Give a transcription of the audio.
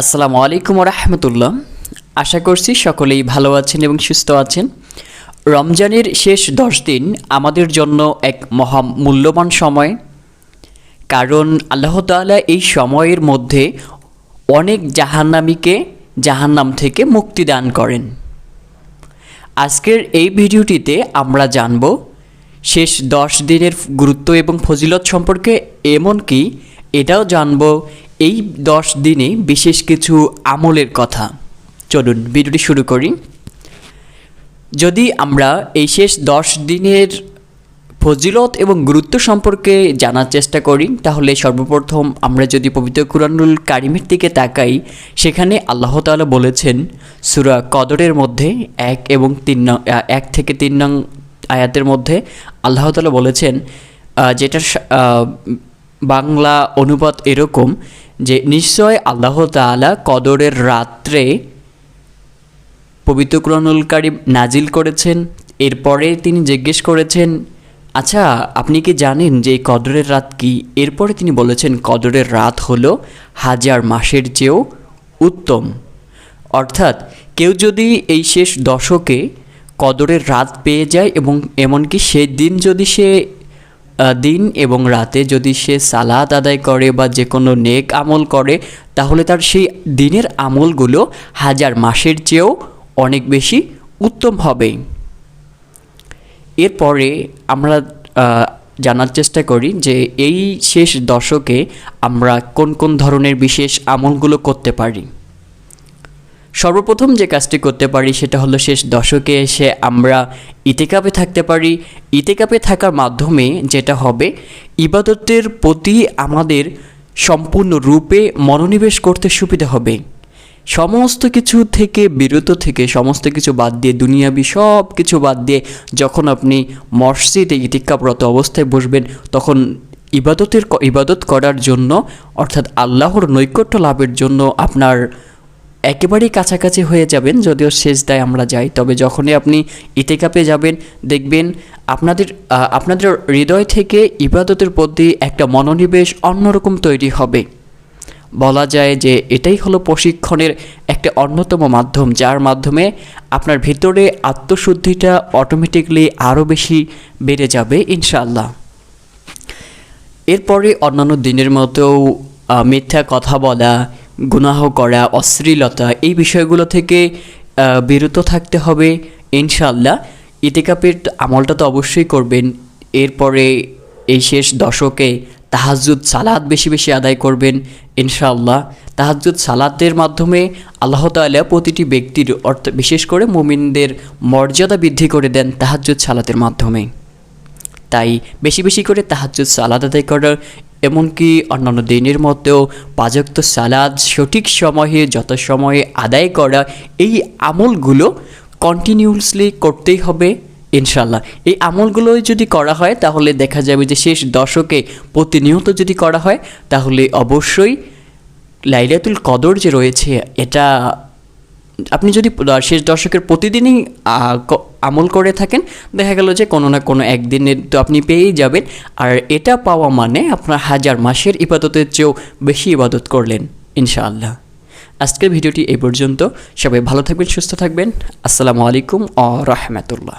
আসসালামু আলাইকুম রহমতুল্লাহ আশা করছি সকলেই ভালো আছেন এবং সুস্থ আছেন। রমজানের শেষ দশ দিন আমাদের জন্য এক মহা মূল্যবান সময়। কারণ আল্লাহ তাআলা এই সময়ের মধ্যে অনেক জাহান্নামীকে জাহান্নাম থেকে মুক্তি দান করেন। আজকের এই ভিডিওটিতে আমরা জানব শেষ দশ দিনের গুরুত্ব এবং ফজিলত সম্পর্কে এমনকি এটাও জানব এই দশ দিনে বিশেষ কিছু আমলের কথা। চলুন ভিডিওটি শুরু করি। যদি আমরা এই শেষ দশ দিনের ফজিলত এবং গুরুত্ব সম্পর্কে জানার চেষ্টা করি, তাহলে সর্বপ্রথম আমরা যদি পবিত্র কুরআনুল কারিমের দিকে তাকাই, সেখানে আল্লাহ তাআলা বলেছেন, সুরা কদরের মধ্যে এক এবং তিন নং এক থেকে তিন নং আয়াতের মধ্যে আল্লাহ তাআলা বলেছেন যেটা বাংলা অনুবাদ এরকম যে নিশ্চয় আল্লাহ তাআলা কদরের রাত্রে পবিত্র কুরআনুল কারিম নাজিল করেছেন। এরপরে তিনি জিজ্ঞেস করেছেন আচ্ছা আপনি কি জানেন যে এই কদরের রাত কি? এরপরে তিনি বলেছেন, কদরের রাত হলো হাজার মাসের চেয়েও উত্তম। অর্থাৎ কেউ যদি এই শেষ দশকে কদরের রাত পেয়ে যায় এবং এমনকি সেই দিন যদি সে দিন এবং রাতে যদি সে সালাদ আদায় করে বা যে কোনো নেক আমল করে, তাহলে তার সেই দিনের আমলগুলো হাজার মাসের চেয়েও অনেক বেশি উত্তম হবে। এরপরে আমরা জানার চেষ্টা করি যে এই শেষ দশকে আমরা কোন কোন ধরনের বিশেষ আমলগুলো করতে পারি। সর্বপ্রথম যে কাজটি করতে পারি সেটা হলো শেষ দশকে এসে আমরা ইতেকাপে থাকতে পারি। ইতেকাপে থাকার মাধ্যমে যেটা হবে, ইবাদতের প্রতি আমাদের সম্পূর্ণ রূপে মনোনিবেশ করতে সুবিধা হবে। সমস্ত কিছু থেকে বিরত থেকে, সমস্ত কিছু বাদ দিয়ে, দুনিয়াবি সব কিছু বাদ দিয়ে যখন আপনি মসজিদে ইতিকাপরত অবস্থায় বসবেন, তখন ইবাদতের ইবাদত করার জন্য, অর্থাৎ আল্লাহর নৈকট্য লাভের জন্য আপনার একেবারেই কাছাকাছি হয়ে যাবেন যদিও শেষ দায় আমরা যাই। তবে যখনই আপনি ইতেকাপে যাবেন, দেখবেন আপনাদের আপনাদের হৃদয় থেকে ইবাদতের প্রতি একটা মনোনিবেশ অন্যরকম তৈরি হবে। বলা যায় যে এটাই হলো প্রশিক্ষণের একটা অন্যতম মাধ্যম, যার মাধ্যমে আপনার ভিতরে আত্মশুদ্ধিটা অটোমেটিকলি আরও বেশি বেড়ে যাবে, ইনশাআল্লাহ। এরপরে অন্যান্য দিনের মতো মিথ্যা কথা বলা গুনাহ করা, অশ্লীলতা, এই বিষয়গুলো থেকে বিরত থাকতে হবে ইনশাল্লাহ ইতিকাপের আমলটা তো অবশ্যই করবেন। এরপরে এই শেষ দশকে তাহাজুদ সালাদ বেশি বেশি আদায় করবেন, ইনশাআল্লাহ। তাহাজুদ সালাতের মাধ্যমে আল্লাহ তাআলা প্রতিটি ব্যক্তির অর্থ, বিশেষ করে মুমিনদের মর্যাদা বৃদ্ধি করে দেন তাহাজুদ সালাতের মাধ্যমে। তাই বেশি বেশি করে তাহাজ্জুদ সালাদ আদায় করার এমনকি অন্যান্য দিনের মতো পাজক্ত সালাদ সঠিক সময়ে যত সময়ে আদায় করা এই আমলগুলো কন্টিনিউসলি করতেই হবে ইনশাল্লাহ এই আমলগুলো যদি করা হয়, তাহলে দেখা যাবে যে শেষ দশকে প্রতিনিয়ত যদি করা হয়, তাহলে অবশ্যই লাইলাতুল কদর যে রয়েছে, এটা আপনি যদি শেষ দশকের প্রতিদিনই আমল করে থাকেন, দেখা গেল যে কোনো না কোনো একদিনে তো আপনি পেয়েই যাবেন। আর এটা পাওয়া মানে আপনার হাজার মাসের ইবাদতের চেয়েও বেশি ইবাদত করলেন, ইনশাআল্লাহ। আজকের ভিডিওটি এই পর্যন্ত। সবাই ভালো থাকবেন, সুস্থ থাকবেন। আসসালামু আলাইকুম ও রহমতুল্লাহ।